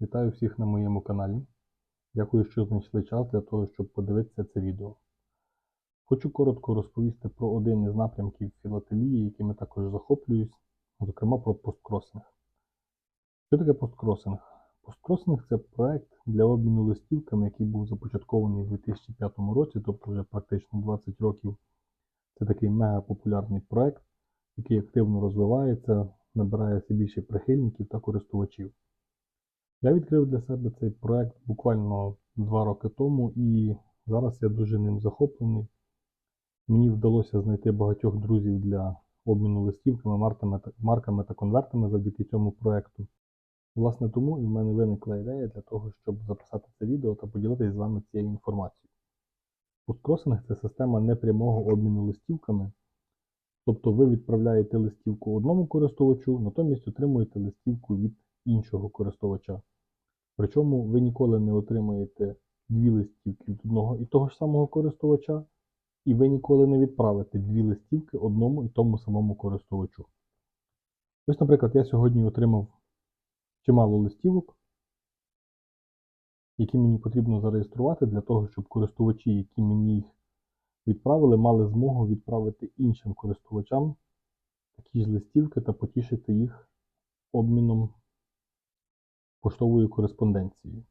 Вітаю всіх на моєму каналі. Дякую, що знайшли час для того, щоб подивитися це відео. Хочу коротко розповісти про один із напрямків філателії, якими також захоплююсь, зокрема про посткросинг. Що таке посткросинг? Посткросинг це проект для обміну листівками, який був започаткований у 2005 році, тобто вже практично 20 років. Це такий мега популярний проект, який активно розвивається, набирає все більше прихильників та користувачів. Я відкрив для себе цей проект буквально два роки тому, і зараз я дуже ним захоплений. Мені вдалося знайти багатьох друзів для обміну листівками, марками та, конвертами завдяки цьому проекту. Власне, тому і в мене виникла ідея для того, щоб записати це відео та поділитися з вами цією інформацією. Посткросинг це система непрямого обміну листівками. Тобто ви відправляєте листівку одному користувачу, натомість отримуєте листівку від іншого користувача. Причому ви ніколи не отримаєте дві листівки від одного і того ж самого користувача, і ви ніколи не відправите дві листівки одному і тому самому користувачу. Ось, наприклад, я сьогодні отримав чимало листівок, які мені потрібно зареєструвати для того, щоб користувачі, які мені їх відправили, мали змогу відправити іншим користувачам такі ж листівки та потішити їх обміном поштовою кореспонденцією.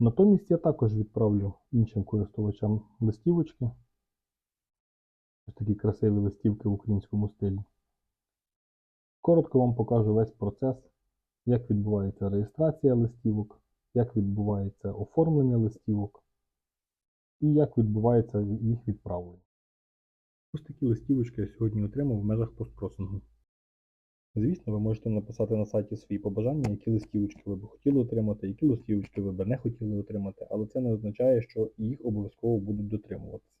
Натомість я також відправлю іншим користувачам листівочки. Ось такі красиві листівки в українському стилі. Коротко вам покажу весь процес, як відбувається реєстрація листівок, як відбувається оформлення листівок і як відбувається їх відправлення. Ось такі листівочки я сьогодні отримав в межах посткросингу. Звісно, ви можете написати на сайті свої побажання, які листівочки ви б хотіли отримати, які листівочки ви б не хотіли отримати, але це не означає, що їх обов'язково будуть дотримуватися.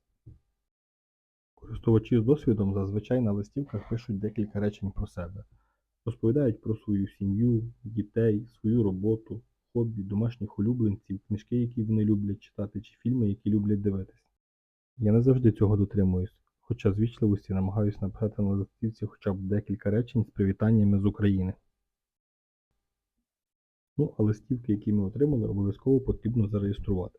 Користувачі з досвідом зазвичай на листівках пишуть декілька речень про себе. Розповідають про свою сім'ю, дітей, свою роботу, хобі, домашніх улюбленців, книжки, які вони люблять читати, чи фільми, які люблять дивитись. Я не завжди цього дотримуюсь, хоча з вічливості намагаюся написати на листівці хоча б декілька речень з привітаннями з України. Ну, а листівки, які ми отримали, обов'язково потрібно зареєструвати.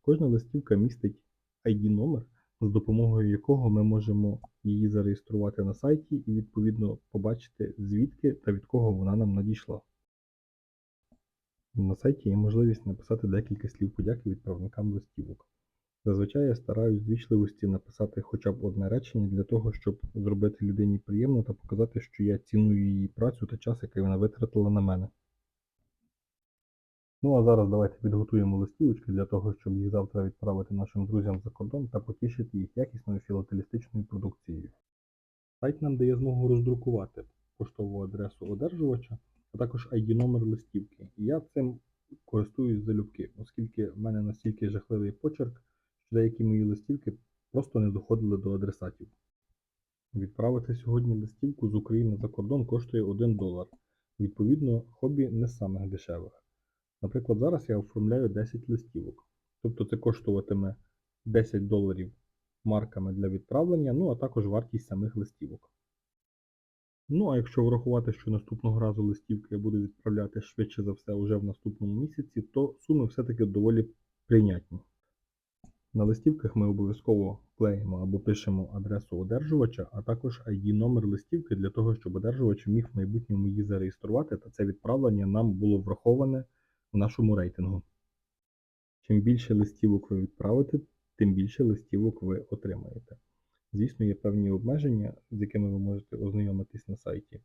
Кожна листівка містить ID-номер, з допомогою якого ми можемо її зареєструвати на сайті і відповідно побачити, звідки та від кого вона нам надійшла. На сайті є можливість написати декілька слів подяки відправникам листівок. Зазвичай я стараюсь з вічливості написати хоча б одне речення для того, щоб зробити людині приємно та показати, що я ціную її працю та час, який вона витратила на мене. Ну а зараз давайте підготуємо листівочки для того, щоб їх завтра відправити нашим друзям за кордон та потішити їх якісною філателістичною продукцією. Сайт нам дає змогу роздрукувати поштову адресу одержувача, а також ID-номер листівки. І я цим користуюсь залюбки, оскільки в мене настільки жахливий почерк, деякі мої листівки просто не доходили до адресатів. Відправити сьогодні листівку з України за кордон коштує 1 долар. Відповідно, хобі не з самих дешевих. Наприклад, зараз я оформляю 10 листівок. Тобто це коштуватиме 10 доларів марками для відправлення, ну а також вартість самих листівок. Ну, а якщо врахувати, що наступного разу листівки я буду відправляти швидше за все уже в наступному місяці, то суми все-таки доволі прийнятні. На листівках ми обов'язково клеїмо або пишемо адресу одержувача, а також ID-номер листівки для того, щоб одержувач міг в майбутньому її зареєструвати, та це відправлення нам було враховане в нашому рейтингу. Чим більше листівок ви відправите, тим більше листівок ви отримаєте. Звісно, є певні обмеження, з якими ви можете ознайомитись на сайті.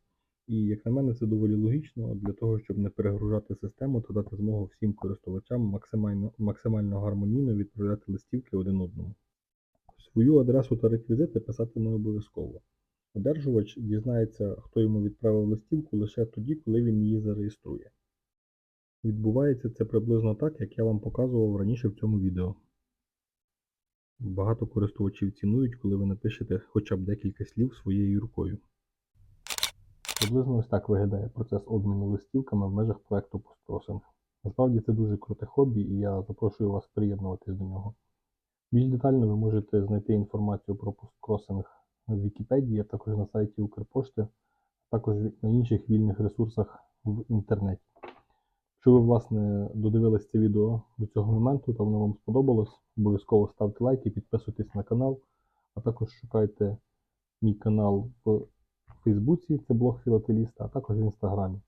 І, як на мене, це доволі логічно для того, щоб не перегружати систему та дати змогу всім користувачам максимально, максимально гармонійно відправляти листівки один одному. Свою адресу та реквізити писати не обов'язково. Одержувач дізнається, хто йому відправив листівку лише тоді, коли він її зареєструє. Відбувається це приблизно так, як я вам показував раніше в цьому відео. Багато користувачів цінують, коли ви напишете хоча б декілька слів своєю рукою. Приблизно ось так виглядає процес обміну листівками в межах проекту PostCrossing. Насправді це дуже круте хобі, і я запрошую вас приєднуватись до нього. Більш детально ви можете знайти інформацію про посткросинг в Вікіпедії, а також на сайті Укрпошти, а також на інших вільних ресурсах в інтернеті. Якщо ви, власне, додивились це відео до цього моменту та воно вам сподобалось, обов'язково ставте лайки, підписуйтесь на канал, а також шукайте мій канал в Фейсбуці, це блог філателіста, а також в Інстаграмі.